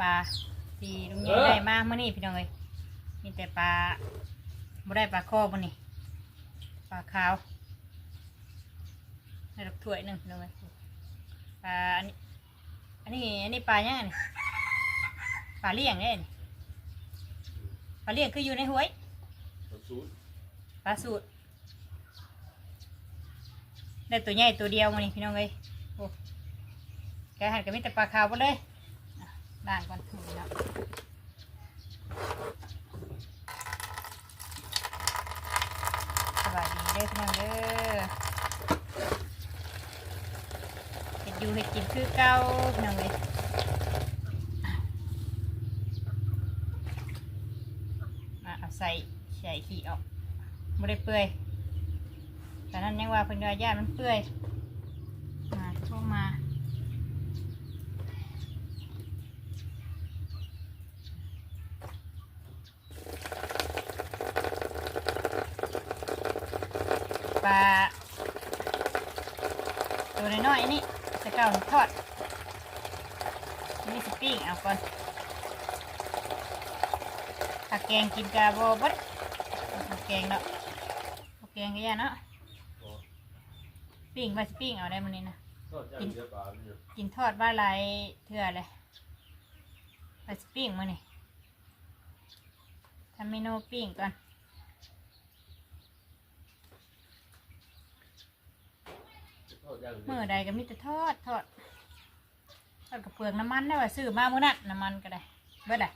ปลาที่ลุงใหญ่ได้มาเมื่อนี้พี่น้องเลยมีแต่ปลาบ่ได้ปลาคอบ่นี่ปลาขาวได้ดอกถ้วยหนึ่งพี่น้องเลยปลาอันนี้อันนี้อันนี้ปลาเนี่ยงนี่ปลาเลี้ยงเนี่ยนี่ปลาเลี้ยงคืออยู่ในห้วยสูตรปลาสูตรได้ตัวใหญ่ตัวเดียวมานี่พี่น้องเลยโอ้แกหันก็มีแต่ปลาขาวหมดเลยอะ ล้างก่อนนี่เนาะสวัสดีเด้อพี่น้องเด้อเห็ดอยู่เห็ดกินคือเก่าพี่น้องเลยมาเอาใส่ใส่ขี้ออกไม่ได้เปื่อยแต่นั้นยังว่าเพิ่นว่าญาติมันเปื่อย มาช่วงมาปลาตัวน้ อยนี่จะเก่าทอดนี่สปิ้งเอาก่อนถ้าแกงกินกาโบเบัดเอาแกงเนาะโอเคก็ยาเนาะปิ้งไปสปิ้งเอาได้มันนี้นะก็ย่างเลาเนี่ยกินทอดว่าไรเถื่อเลยไปสปิ้งมานี่ทำเมนูปิ้งก่อน ทอดย่าง เมื่อใดก็มีแต่ทอดทอดทอดกับเปลือกน้ำมันได้ว่าซื้อมาเมื่อนั้นน้ำมันก็ได้เบิดได้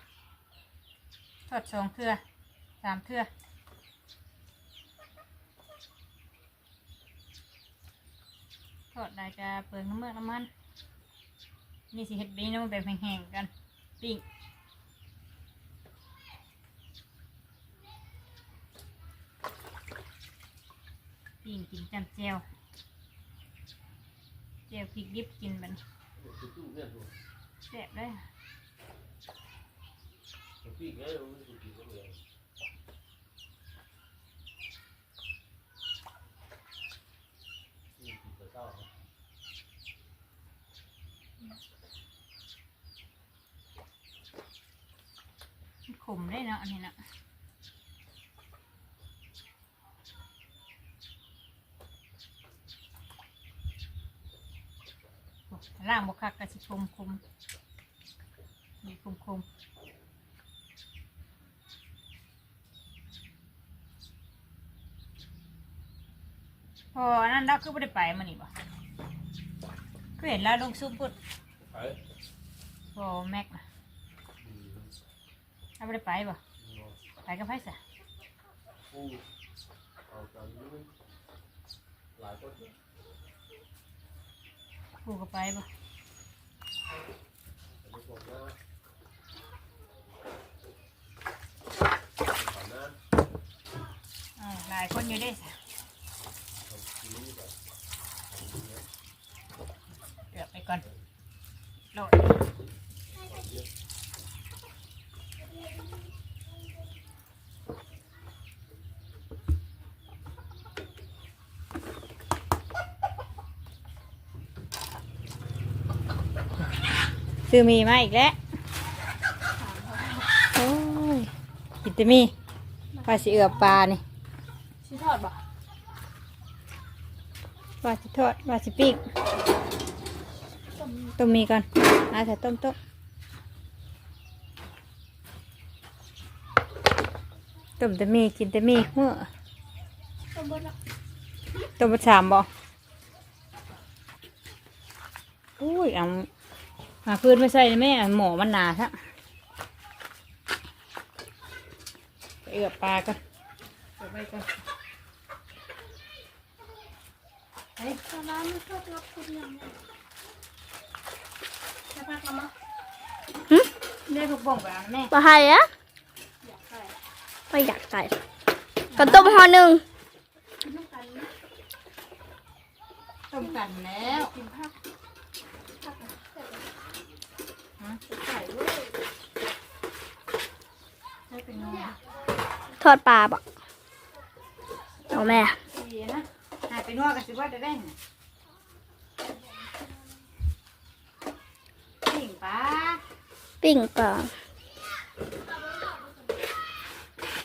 ทอดสองเทื่อสามเทื่อทอดได้จะเปลือกน้ำเมือกน้ำมันนี่สิเฮ็ดเมนูแบบแห้งๆกันปิ้งปิ้งกินจำเจียว จียวพริกดิบกินบันแซ่บเลยปีกได้ขมได้เนาะอันนี้เนาะโอ้ ล่างบกคักกะสิคมคมมีคมคมพออันนั้นเราคือไม่ได้ไปมันนี่บ่ก็เห็นแล้วลงซุปปุดไปพอแม็กนะเราไม่ได้ไปบ่ไปกับไผสะปูเอาการนี้หลายคน กูก็ไปบ่อ่าหลายคนอยู่ได้สิเดือบไปก่อนโหลด ซื้อมีมาอีกแล้วโอ้ยกินแต่มีปลาสิเอือบปลานี่ชิทอดบ่ปลาสิทอดปลาสิปิ้งต้มมีก่อนอาใส่ต้มต้มต้มแต่มีกินแต่มีเมื่อต้มบดละต้มมาสามบ่อุ้ยเอา หาพื้นไม่ใส่เลยแม่หมอมันหนาซะไปเอือบปลาก่อนเอือบไปก่อนเฮ้ยตอนนั้นมันชอบรับคนอย่างเนี้ยจะพักแล้วมั้งได้ถูกบ่งไปแล้วแม่ปลาไทยอะอยากใส่ไม่อยากใส่กระต้มห่อหนึ่งกินน้ำกันนะต้มกันแล้วกินผักผักอะใส่ไป ฮะใส่ด้วยใช้เป็นนมทอดปลาบ่เอาแม่ดีนะหายไปนวดกันสิว่าจะได้ไงปิ่งปลาปปิ้งปลา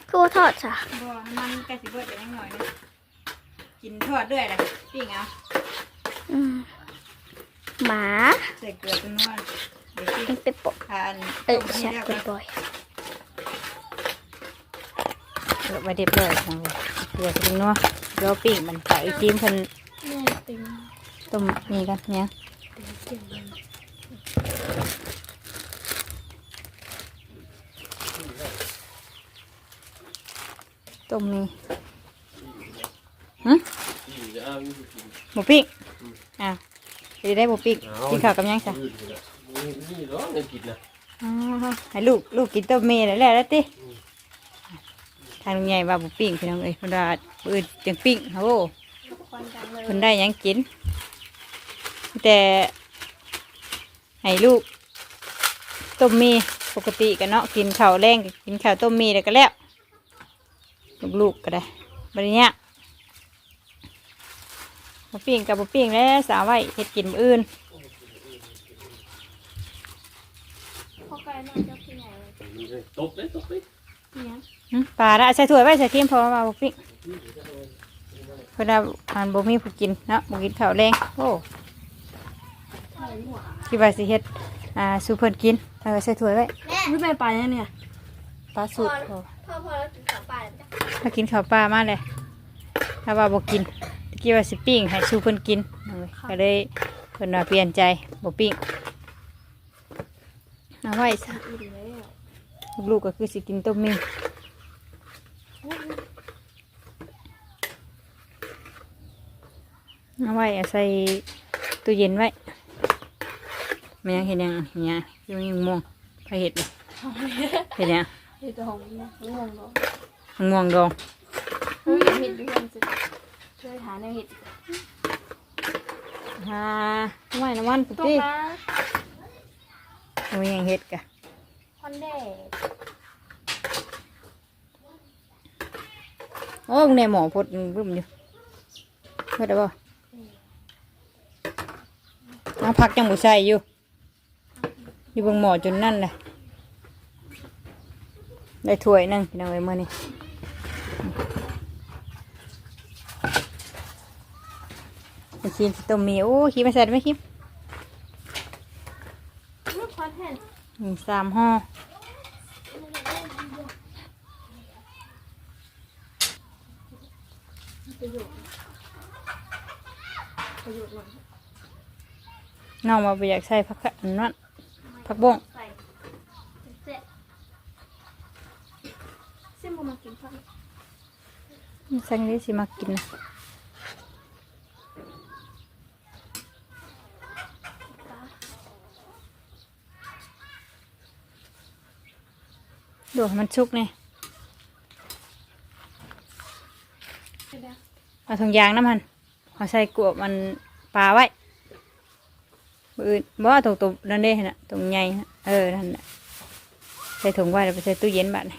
คือว่าทอดจ้ะบ่มันกะสิเบิดได้หน่อยนะกินทอดด้วยแหละปิ้งเอาอืมหมา ใส่เกลือเป็นนวลเดี๋ ยวปิ้งเป็นเป็ดปกทานเออต้มใช่ให้เป็เรีดยบปร้อยอยไว้เรียบร้อยจังเลยเกลือเป็นนวลเดี๋ยวปิ้งมันใส่จิ้มเพิ่นแม่ติงต้มนี่กันเนี่ยเกี่ยวมันต้มนี่หึที่จะเอาอยู่กินหมูปิ้งอะจะได้หมูปิ้งเอากินข้าวกับหยังจ้ะ อื่นเลยนี่นี่เหรอในกินนะอ๋อให้ลูกลูกกินต้มเมย์แล้วแหละแล้วติทางลุงใหญ่ว่าหมูปิ้งพี่น้องเอ้ยเพิ่นว่าปืนจังปิ้งโอ้คนจังเลยเพิ่นได้หยังกิน แต่ให้ลูกต้มมีปกติกันเนาะกินข้าวแรงก็กินข้าวต้มมีแล้วก็แล้วลูกๆก็ได้บริเนี้ยบปิ้งกับบปิ้งแล้วสาวไว้เฮ็ดกินมื้ออื่น พอไกล น่าจะพี่ใหญ่เลยมันจะตบเลยตบเลยเนี่ยหึปลาละใส่ถ้วยไว้ใส่เค็มพอมาบปิ้งเพิ่นว่าอ่านบ่มีผู้กินเนาะบ่กินข้าวแรงโอ้คิดว่าสิเฮ็ดอ่าสู่เพิ่นกินเออใส่ถ้วยไว้ไม่ไปไปเนี่ยเนี่ยปลาสูตรพอพอพอแล้วถึงขับไปแล้วจ้ะถ้ากินข้าวปลามาเลยถ้าว่าบ่กินตะกี้ว่าสิปิ้งให้สู้เพิ่นกินเอาไว้ก็เลยเพิ่นว่าเปลี่ยนใจบ่ปิ้ง เอาไว้ซะอีกแล้วลูกๆก็คือสิกินต้มมีเอาไว้เอาใส่ตู้เย็นไว้มันยังเห็นยังเห็นยังยังยังม่วงใครเห็ดเลยเห็นยังเห็ดหอมนะงงเนาะมันม่วงดองเฮ้ยเห็ดด้วยกันสิช่วยหาแนวเห็ดฮาทำไมน้ำมันปุ๊ตกตี้นะ มันยังเห็ดกะคอนแดดโอ้มึงในหมอพดมึงบึ้มอยู่เพื่อได้ป่น้ำพักยังบุใส่อยู่ อยู่เบงหมอจนนั่นเลยได้ถ้วยหนึงพี่น้องเอ้ยมื่อนี้ไปชิมสิต้มมีโอ้ขี้ไม่ใส่ได้ไหมคิม ลูกคอนแทน มี สามห่อประโยชน์ประโยชน์หน่อยน้องมาไปอยากใส่ผักกะอันนั้นผักบ้งใส่เสร็จเส้นบะมากินข้าวสังนี้สิมากินนะ ดูมันชุกเนี่ยหมเอาถุงยางน้ำมันเอาใส่กลัวมันปลาไว้มืออื่นบ่ว่าตรงตุ่มนั่นเด้น่ะตรงใหญ่เออนั่นน่ะใส่ถุงไว้แล้วไปใส่ตู้เย็นบัดนี่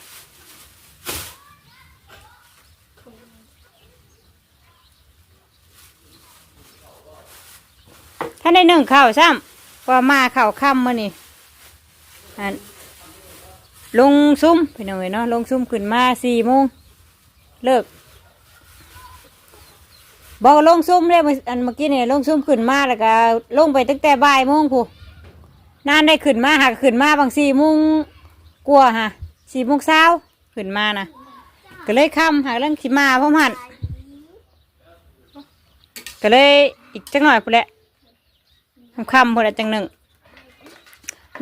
ถ้าได้นึ่งข้าวซ้ำว่ามาข้าวค่ำมื้อนี่อัน ลงซุ้มพี่น้องเอ้ยเนาะลงซุ้มขึ้นมาสี่โมงเลิกบอกลงซุ่มเลยอันเมื่อกี้เนี่ยลงซุ่มขึ้นมาแล้วก็ลงไปตั้งแต่บ่ายโมงผู้นานได้ขึ้นมาหากขึ้นมาบางสี่โมงกลัวฮะสี่โมงเช้าขึ้นมานะก็เลยค่ำหากเรื่องขีมาพ่อมันก็เลยอีกจังหน่อยพุ่นแหละค่ำๆพุ่นแหละจังหนึ่ง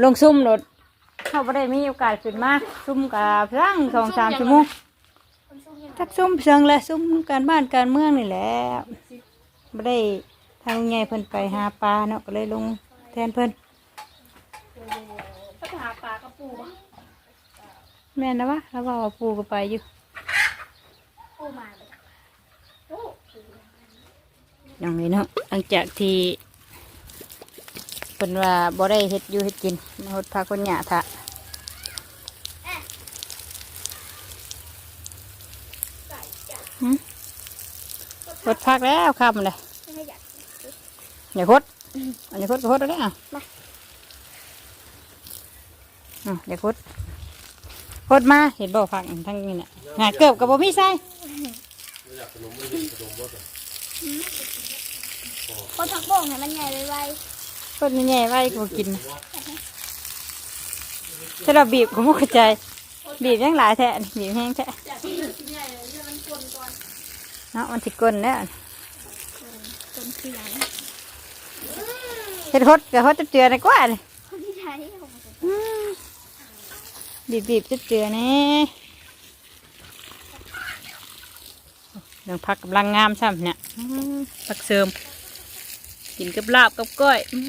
ลงซุ่มรถ เข้าไ่ได้มีโอกาสขึ้นมาซุ่มกับเพื่อนสองสามชั่วโมงทักซุ่มเชิงและซุ่มการบ้านการเมืองนี่แหละไม่ได้ทางไงเพิ่นไปหาปลาเนาะก็เลยลงแทนเพิ่นถ้าไปหาปลากระปูปะแม่นนะวะแล้วว่าว่าปูก็ไปอยู่ปูมาเลยโอ้อย่างนี้เนาะหลังจากที่เพิ่นว่าบ่ได้เฮ็ดอยู่เฮ็ดกินมาหดพาคนหยาทะ ดพักแล้วคำเลยไม่ให้อยากอย่าคดอันนี้คดก็คดแล้วเนี่ยอะเดี๋ยวพดพดมาเห็นบ่ผักทั้งนี้น่ะงาเกือบกับบ่มีใส่ไม่อยากขนมไม่ได้ขนมบ่จ้ะคนผักโป่งให้มันใหญ่ไวพดแย่ๆไว้ก็บ่กินถ้าเราบีบก็บ่เข้าใจ บีบยังหลายแท้นี่บีบแห้งแท้ เนาะมันสิกลนแล้วๆจนเสียงเฮ็ดฮดก็ฮดจะเจือได้กว่าเลยคนที่ใช้ของบีบบีบจะเจือๆนี่เรื่องผักกำลังงามซ้ำเนี่ยอืมผักเสริม กินกับลาบกับก้อยอื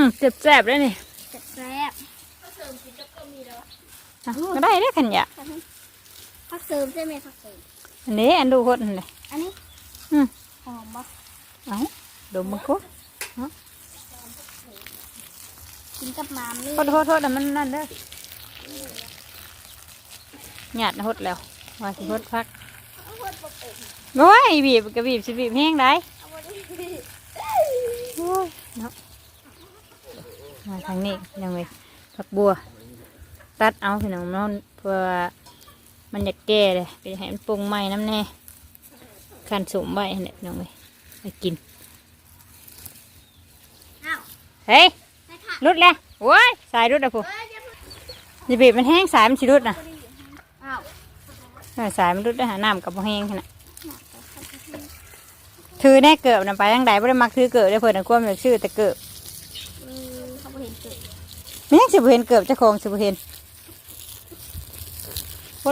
มแซ่บๆเลยนี่แซ่บอะก็ได้ได้อขันยะผักเสริมใช่ไหมผักเสริม อันนี้อันดูฮดนั่นเลยอันนี้อืมหอมปะเอ้าดมมันก็กินกับหมามนี่โทษโทษโทษแต่มันนั่นเด้อหยาดฮดแล้วว่าสิฮดพักโอ้ยบีบก็บีบสิบีบแห้งได้โอ้ยเนาะมาทางนี้ยังไงผักบัว ตัดเอาพี่น้องนอนเพื่อ มันอยากแก่เลยไปให้มันปรุงใหม่น้ำแน่การสมใบเนี่ยน้องเว้ยไปกินอ้าวเฮ้ยใช่ค่ะรุดเลยโอ้ยสายรุดอะพูเอ้ยอย่าเพิ่งอย่าบีบมันแห้งสายมันสิรุดนะอ้าวเออสายมันรุดได้หาน้ำกับบ่แห้งขนาดถือแน่เกิบนะไปยังใดไม่ได้มักถือเกิบได้เพิ่นนะความอยากชื่อแต่เกิบอืมเขาบ่เห็นเกิดแม่งสิบ่เห็นเกิบเจ้าของสิบ่เห็นพ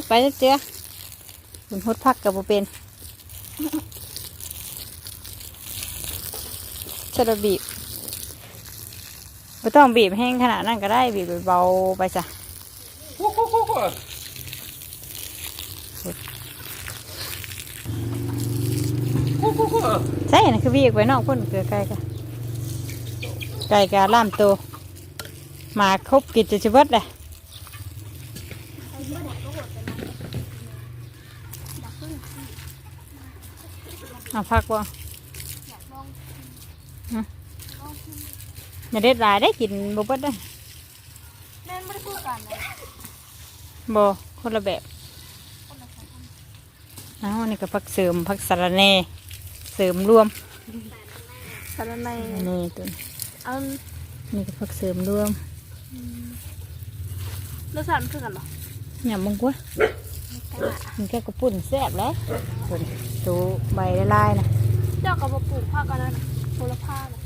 ดไปเจ้าคุณพดพักกับบเป็นจะระบีบไม่ต้องบีบแห้งขนาดนั้นก็ได้บีบเบาๆไปจ้ะใช่นะคือบีบไว้นอกพ่นเกลือไก่กะไก่กะล่ามโตหมาครบกิจจะเบิดเลย ไอ้เมื่อไหร่ก็หดไปนะดักพึ่ง เอาพักว่าอยากลองอย่าเด็ดหลายได้กินบ่เบิดได้อแม่นไม่ได้พูดกันนะบ่คนละแบบเอาอันนี้ก็พักเสริมพักสาระแหน่เสริมรวมสารในอันนี้ตัวนี้เอานี่ก็พักเสริมรวมรสชาติมันคือกันเหรออย่ามึงกว่ามันแค่กระปุ่นแซ่บเลยตัวนี้ ตัวใบลายๆนะเจ้าก็บ่ปลูกผ้ากันนะโหระพาน่ะ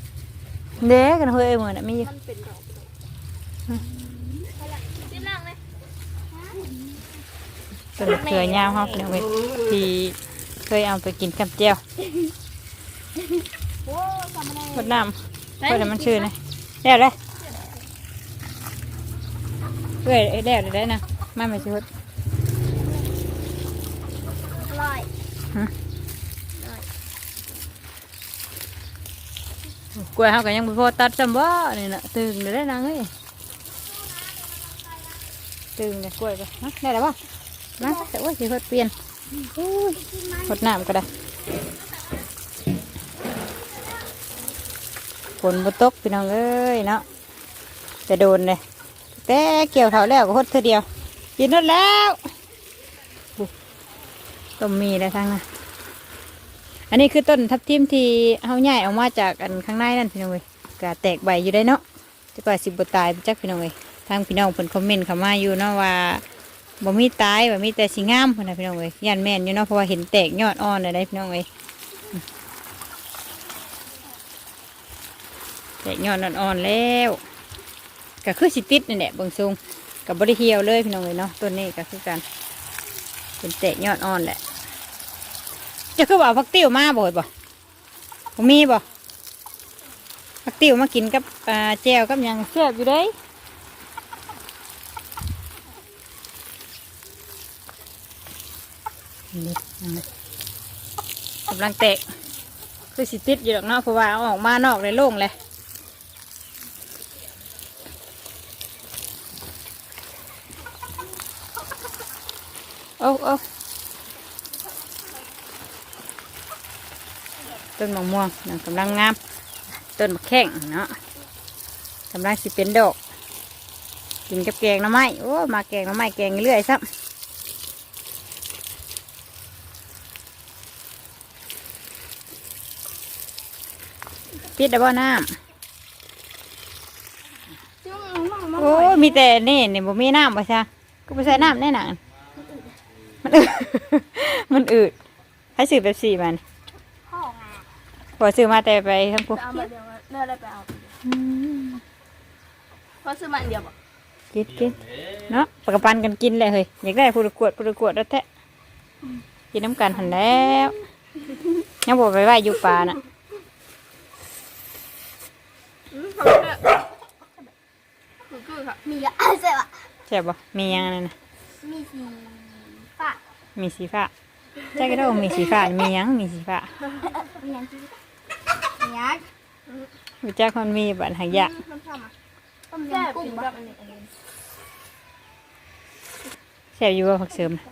เด้กันเฮ้ยเหมือนน่ะมีอยู่มันเป็นดอกจิ้มล่างเลยตัวนี้เกลือยาวครับเนี่ยเว้ยที่เคยเอาไปกินกับแจ่วโอ้ทำอะไรรดน้ำเพื่อให้มันชื้นเลยแล้วเลยเพื่อให้แล้วได้นะมาไม่ชื้น อร่อย กล้วยเขาก็ยังไม่พอตัดจำบ่นี่นะตึงเลยได้นางเอ้ยตึงเลยกล้วยไปฮะได้แล้วป่ะนะแต่ว่าสิเพิ่นเปลี่ยนอุ้ยรดน้ำก็ได้ฝนบ่ตกพี่น้องเอ้ยเนาะจะโดนเลยแต่เกี่ยวเขาแล้วก็หดเธอเดียวกินหมดแล้วต้มมีอะไรทั้งนั้น อันนี้คือต้นทับทิมที่เฮาใหญ่ออกมาจากอันข้างในนั่นพี่น้องเว้ยก็แตกใบอยู่ได้เนาะจะกว่าสิบบตายไปจักพี่น้องเว้ยทางพี่น้องเพิ่นคอมเมนต์เข้ามาอยู่เนาะว่าบ่มีตายว่มีแต่สิงามพุ่นน่ะพี่น้องเว้ยย่านแม่นอยู่เนาะเพราะว่าเห็นแตกยอดอ่อนอะได้พี่น้องเว้ยแตกยอดอ่อนๆแล้วก็คือสิติดนี่แหละเบิ่งทรงก็บ่ได้เหี่ยวเลยพี่น้องเว้ยเนาะต้นนี้ก็คือกันเป็นแตกยอดอ่อนแหละ จะคือว่าผักติ้วมาบ่อยบ่บ่มีบ่ผักติ้วมากินกับแจ่วกับยังแซ่บอยู่เด้ยกำลังแตกคือสิติดอยู่ดอกเนาะเพราะว่าเอาออกมานอกเลยโล่งเลยโอ้โอ้ ต้นมะม่วงกำลังงาม ต้นมะแข้งเนาะกำลังสิเป็นดอก กินกับแกงน่อไม้โอ้มาแกงน่อไม้แกงเรื่อยซ้ำปิดด้บ่น้ำซึ่งมันมันโอ้ยมีแต่นี่นี่บ่มีน้ำบ่ใช่ก็ไปใส่น้ำแน่นอนมันอืดมันอืดให้ซื้อแบบสี่มัน พอซื้อมาแต่ไปทั้งพวกเอามาเดียวเนื้อได้ไปเอาเพราะซื้อมาอันเดียวบ่กินกินเนาะปกปันกันกินเลยเฮ้ยอยากได้ผู้ละกวดผู้ละกวดแล้วแท้กินน้ำกันหันแล้วยังบอกไปไหวอยู่ป่าน่ะอืมเขาเลือกคือคือค่ะมีละเจ็บอะใช่บ่มียังนั่นน่ะมีสีฟ้ามีสีฟ้าใช่ก็ได้ว่ามีสีฟ้ามียังมีสีฟ้ามีอย่างที่มีอ ย่างรู้จักมันมีบัตรหายากมันทำอะต้มแซ่บยำกุ้งกินบ่กับอันนี้อันนี้แซ่บอยู่ว่าผักเสริมน่ะ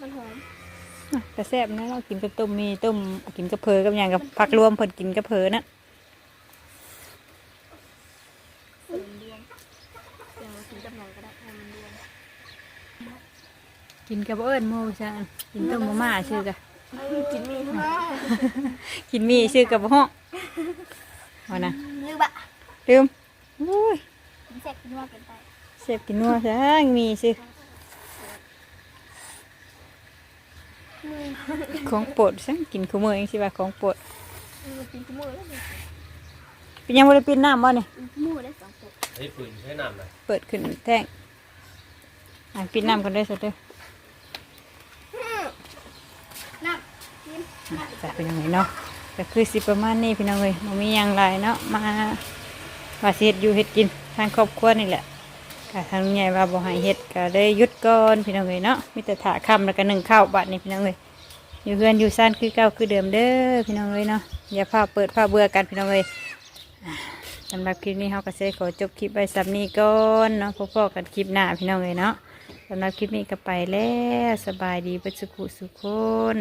มันหอมอะแต่แซ่บนะเรากินกับต้มมีต้มกินกับเพอกับหยังกับผักรวมเพิ่นกินกับเพอน่ะเสริมรวมเดี๋ยวกินกับหนังก็ได้ให้มันรวมกินกับเอิญโมจังกินต้มมาม่าชื่อกะ กินมีใช่ไหมกินมีชื่อกับห้องว่านะลืมอะลืมอุ้ยกินเสร็จกินว่าเป็นไปเสพกินนัวจังมีชื่อของโปรดซังกินคู่มือเองสิว่าของโปรดกินกับมือแล้วนี่เป็นยังบ่ได้ปิดน้ำบ่เนี่ยหมูได้สองตัวไอ้ปืนใช้น้ำนะเปิดขึ้นแท่งอะปิดน้ำกันได้สุดเด้อ น้ จะเป็นยังไงเนาะก็คือสิประมาณนี้พี่น้องเอ้ยบ่มีหยังหลายเนาะมาว่าสิเฮ็ดอยู่เฮ็ดกินทางครอบครัวนี่แหละก็ทางใหญ่ว่าบ่ให้เฮ็ดก็ได้ยุดก่อนพี่น้องเอ้ยเนาะมีแต่ถาค่ำแล้วก็นึ่งข้าวบัดนี้พี่น้องเอ้ยอยู่เฮือนอยู่ซ่านคือเก่าคือเดิมเด้อพี่น้องเอ้ยเนาะอย่าพาเปิดพาเบื่อกันพี่น้องเอ้ยสำหรับคลิปนี้เฮาก็สิขอจบคลิปไว้สำนี้ก่อนเนาะพบๆกันคลิปหน้าพี่น้องเอ้ยเนาะสำหรับคลิปนี้ก็ไปแล้วสบายดีเบิดสุขสุขคน